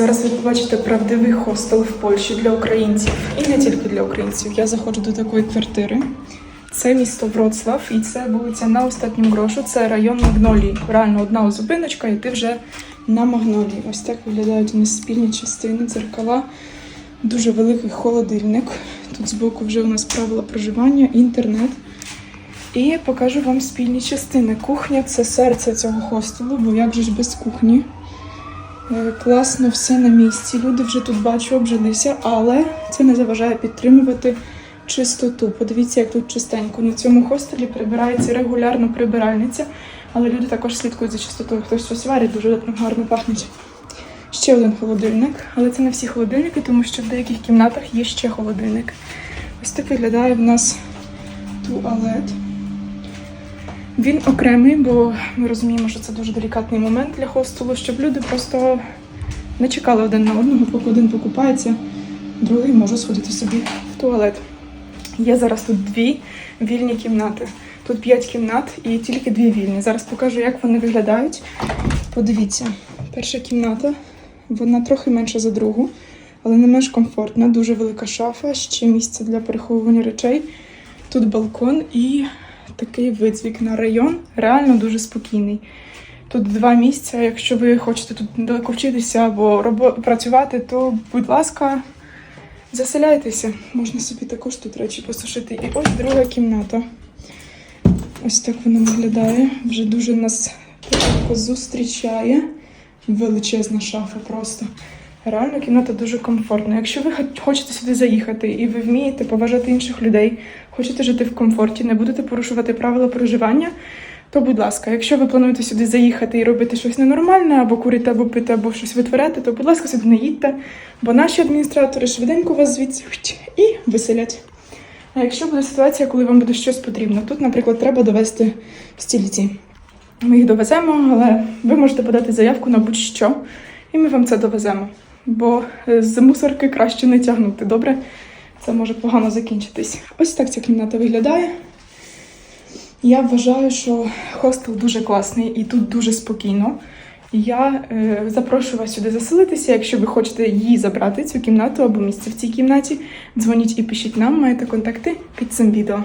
Зараз ви побачите правдивий хостел в Польщі для українців і не тільки для українців. Я заходжу до такої квартири. Це місто Вроцлав, і це вулиця на останнім грошу. Це район Магнолії. Реально одна зупиночка, і ти вже на Магнолії. Ось так виглядають у нас спільні частини, дзеркала. Дуже великий холодильник. Тут збоку вже у нас правила проживання, інтернет. І покажу вам спільні частини. Кухня це серце цього хостелу, бо як же ж без кухні? Е, Класно, все на місці. Люди вже тут бачу, обжилися, але це не заважає підтримувати чистоту. Подивіться, як тут чистенько. На цьому хостелі прибирається регулярно прибиральниця, але люди також слідкують за чистотою. Хтось щось варить, дуже гарно пахнуть. Ще один холодильник, але це не всі холодильники, тому що в деяких кімнатах є ще холодильник. Ось так виглядає в нас туалет. Він окремий, бо ми розуміємо, що це дуже делікатний момент для хостелу, щоб люди просто не чекали один на одного, поки один покупається, другий може сходити собі в туалет. Є зараз тут дві вільні кімнати. Тут п'ять кімнат і тільки дві вільні. Зараз покажу, як вони виглядають. Подивіться, перша кімната, вона трохи менша за другу, але не менш комфортна. Дуже велика шафа, ще місце для переховування речей. Тут балкон і такий вид вікна район. Реально дуже спокійний. Тут два місця. Якщо ви хочете тут недалеко вчитися або робо- працювати, то будь ласка, заселяйтеся. Можна собі також тут речі посушити. І ось друга кімната. Ось так вона виглядає. Вже дуже нас зустрічає. Величезна шафа просто. Реально кімната дуже комфортна. Якщо ви хоч- хочете сюди заїхати і ви вмієте поважати інших людей, хочете жити в комфорті, не будете порушувати правила проживання, то будь ласка, якщо ви плануєте сюди заїхати і робити щось ненормальне, або курити, або пити, або щось витворяти, то будь ласка, сюди не їдьте, бо наші адміністратори швиденько вас звідси і виселять. А якщо буде ситуація, коли вам буде щось потрібно, тут, наприклад, треба довести стільці. Ми їх довеземо, але ви можете подати заявку на будь-що, і ми вам це довеземо. Бо е, з мусорки краще не тягнути, добре? Це може погано закінчитись. Ось так ця кімната виглядає. Я вважаю, що хостел дуже класний і тут дуже спокійно. Я е, запрошую вас сюди заселитися. Якщо ви хочете її забрати, цю кімнату або місце в цій кімнаті, дзвоніть і пишіть нам, маєте контакти під цим відео.